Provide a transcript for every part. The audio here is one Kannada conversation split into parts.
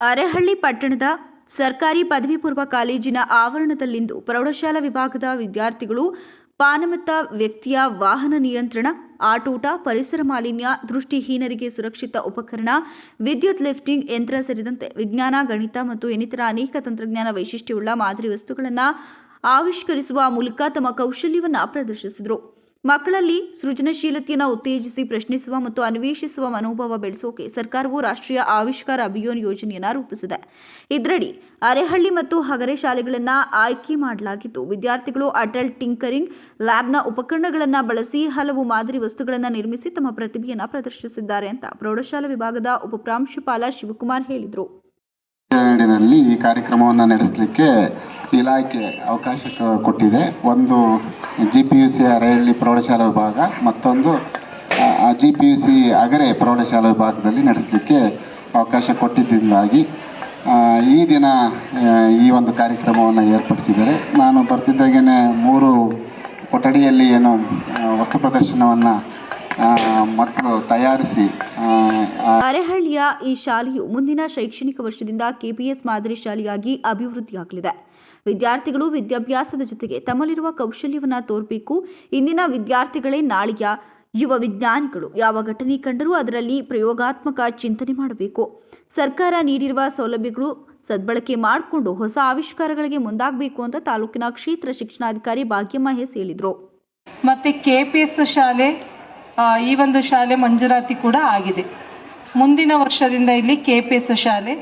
ಅರೆಹಳ್ಳಿ ಪಟ್ಟಣದ ಸರ್ಕಾರಿ ಪದವಿ ಪೂರ್ವ ಕಾಲೇಜಿನ ಆವರಣದಲ್ಲಿಂದು ಪ್ರೌಢಶಾಲಾ ವಿಭಾಗದ ವಿದ್ಯಾರ್ಥಿಗಳು ಪಾನಮತ್ತ ವ್ಯಕ್ತಿಯ ವಾಹನ ನಿಯಂತ್ರಣ, ಆಟೋಟ, ಪರಿಸರ ಮಾಲಿನ್ಯ, ದೃಷ್ಟಿಹೀನರಿಗೆ ಸುರಕ್ಷಿತ ಉಪಕರಣ, ವಿದ್ಯುತ್ ಲಿಫ್ಟಿಂಗ್ ಯಂತ್ರ ಸೇರಿದಂತೆ ವಿಜ್ಞಾನ, ಗಣಿತ ಮತ್ತು ಇನ್ನಿತರ ಅನೇಕ ತಂತ್ರಜ್ಞಾನ ವೈಶಿಷ್ಟ್ಯವುಳ್ಳ ಮಾದರಿ ವಸ್ತುಗಳನ್ನು ಆವಿಷ್ಕರಿಸುವ ಮೂಲಕ ತಮ್ಮ ಕೌಶಲ್ಯವನ್ನು ಪ್ರದರ್ಶಿಸಿದರು. ಮಕ್ಕಳಲ್ಲಿ ಸೃಜನಶೀಲತೆಯನ್ನು ಉತ್ತೇಜಿಸಿ ಪ್ರಶ್ನಿಸುವ ಮತ್ತು ಅನ್ವೇಷಿಸುವ ಮನೋಭಾವ ಬೆಳೆಸೋಕೆ ಸರ್ಕಾರವು ರಾಷ್ಟ್ರೀಯ ಆವಿಷ್ಕಾರ ಅಭಿಯಾನ್ ಯೋಜನೆಯನ್ನು ರೂಪಿಸಿದೆ. ಇದರಡಿ ಅರೆಹಳ್ಳಿ ಮತ್ತು ಹಗರೆ ಶಾಲೆಗಳನ್ನು ಆಯ್ಕೆ ಮಾಡಲಾಗಿದ್ದು ವಿದ್ಯಾರ್ಥಿಗಳು ಅಟಲ್ ಟಿಂಕರಿಂಗ್ ಲ್ಯಾಬ್ನ ಉಪಕರಣಗಳನ್ನು ಬಳಸಿ ಹಲವು ಮಾದರಿ ವಸ್ತುಗಳನ್ನು ನಿರ್ಮಿಸಿ ತಮ್ಮ ಪ್ರತಿಭೆಯನ್ನು ಪ್ರದರ್ಶಿಸಿದ್ದಾರೆ ಅಂತ ಪ್ರೌಢಶಾಲಾ ವಿಭಾಗದ ಉಪಪ್ರಾಂಶುಪಾಲ ಶಿವಕುಮಾರ್ ಹೇಳಿದರು. ಈ ಕಾರ್ಯಕ್ರಮವನ್ನು ನಡೆಸಲಿಕ್ಕೆ ಇಲಾಖೆ ಅವಕಾಶ ಕೊಟ್ಟಿದೆ. ಒಂದು G P U C Arehalli ಪ್ರೌಢಶಾಲಾ ವಿಭಾಗ, ಮತ್ತೊಂದು G P U C Agare ಪ್ರೌಢಶಾಲಾ ವಿಭಾಗದಲ್ಲಿ ನಡೆಸಲಿಕ್ಕೆ ಅವಕಾಶ ಕೊಟ್ಟಿದ್ದರಿಂದಾಗಿ ಈ ದಿನ ಈ ಒಂದು ಕಾರ್ಯಕ್ರಮವನ್ನು ಏರ್ಪಡಿಸಿದರೆ ನಾನು ಬರ್ತಿದ್ದಾಗೇ ಮೂರು ಕೊಠಡಿಯಲ್ಲಿ ಏನು ವಸ್ತು ಪ್ರದರ್ಶನವನ್ನು ಮಕ್ಕಳು ತಯಾರಿಸಿ ಅರೆಹಳ್ಳಿಯ ಈ ಶಾಲೆಯು ಮುಂದಿನ ಶೈಕ್ಷಣಿಕ ವರ್ಷದಿಂದ ಕೆಪಿಎಸ್ ಮಾದರಿ ಶಾಲೆಯಾಗಿ ಅಭಿವೃದ್ಧಿಯಾಗಲಿದೆ. ವಿದ್ಯಾರ್ಥಿಗಳು ವಿದ್ಯಾಭ್ಯಾಸದ ಜೊತೆಗೆ ತಮ್ಮಲ್ಲಿರುವ ಕೌಶಲ್ಯವನ್ನು ತೋರಬೇಕು. ಇಂದಿನ ವಿದ್ಯಾರ್ಥಿಗಳೇ ನಾಳೆಯ ಯುವ ವಿಜ್ಞಾನಿಗಳು. ಯಾವ ಘಟನೆ ಕಂಡರೂ ಅದರಲ್ಲಿ ಪ್ರಯೋಗಾತ್ಮಕ ಚಿಂತನೆ ಮಾಡಬೇಕು. ಸರ್ಕಾರ ನೀಡಿರುವ ಸೌಲಭ್ಯಗಳು ಸದ್ಬಳಕೆ ಮಾಡಿಕೊಂಡು ಹೊಸ ಆವಿಷ್ಕಾರಗಳಿಗೆ ಮುಂದಾಗಬೇಕು ಅಂತ ತಾಲೂಕಿನ ಕ್ಷೇತ್ರ ಶಿಕ್ಷಣಾಧಿಕಾರಿ ಭಾಗ್ಯಮಹೇಶ್ ಹೇಳಿದ್ರು ಹೇಳಿದರು. ಮತ್ತು ಕೆ ಪಿ ಎಸ್ ಶಾಲೆ ಈ ಒಂದು ಶಾಲೆ ಮಂಜೂರಾತಿ ಕೂಡ ಆಗಿದೆ. ಮುಂದಿನ ವರ್ಷದಿಂದ ಇಲ್ಲಿ ಕೆ ಪಿ ಎಸ್ ಶಾಲೆ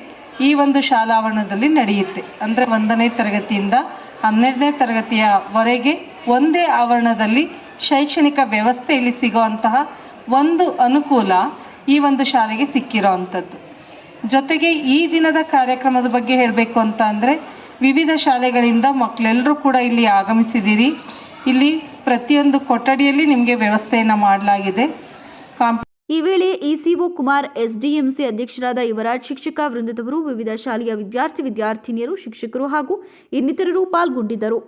ಈ ಒಂದು ಶಾಲಾವರಣದಲ್ಲಿ ನಡೆಯುತ್ತೆ. ಅಂದರೆ ಒಂದನೇ ತರಗತಿಯಿಂದ ಹನ್ನೆರಡನೇ ತರಗತಿಯವರೆಗೆ ಒಂದೇ ಆವರಣದಲ್ಲಿ ಶೈಕ್ಷಣಿಕ ವ್ಯವಸ್ಥೆ ಇಲ್ಲಿ ಸಿಗುವಂತಹ ಒಂದು ಅನುಕೂಲ ಈ ಒಂದು ಶಾಲೆಗೆ ಸಿಕ್ಕಿರೋ ಅಂಥದ್ದು ಜೊತೆಗೆ ಈ ದಿನದ ಕಾರ್ಯಕ್ರಮದ ಬಗ್ಗೆ ಹೇಳಬೇಕು ಅಂತ ಅಂದರೆ ವಿವಿಧ ಶಾಲೆಗಳಿಂದ ಮಕ್ಕಳೆಲ್ಲರೂ ಕೂಡ ಇಲ್ಲಿ ಆಗಮಿಸಿದ್ದೀರಿ. ಇಲ್ಲಿ ಪ್ರತಿಯೊಂದು ಕೊಠಡಿಯಲ್ಲಿ ನಿಮಗೆ ವ್ಯವಸ್ಥೆಯನ್ನು ಮಾಡಲಾಗಿದೆ. ಕಾಂಪ್ ಈ ವೇಳೆ ಇಸಿಒ ಕುಮಾರ್ ಎಸ್ಡಿಎಂಸಿ ಅಧ್ಯಕ್ಷರಾದ ಯುವರಾಜ್ ಶಿಕ್ಷಕ ವೃಂದದವರು ವಿವಿಧ ಶಾಲೆಯ ವಿದ್ಯಾರ್ಥಿ ವಿದ್ಯಾರ್ಥಿನಿಯರು ಶಿಕ್ಷಕರು ಹಾಗೂ ಇನ್ನಿತರರು ಪಾಲ್ಗೊಂಡಿದ್ದರು.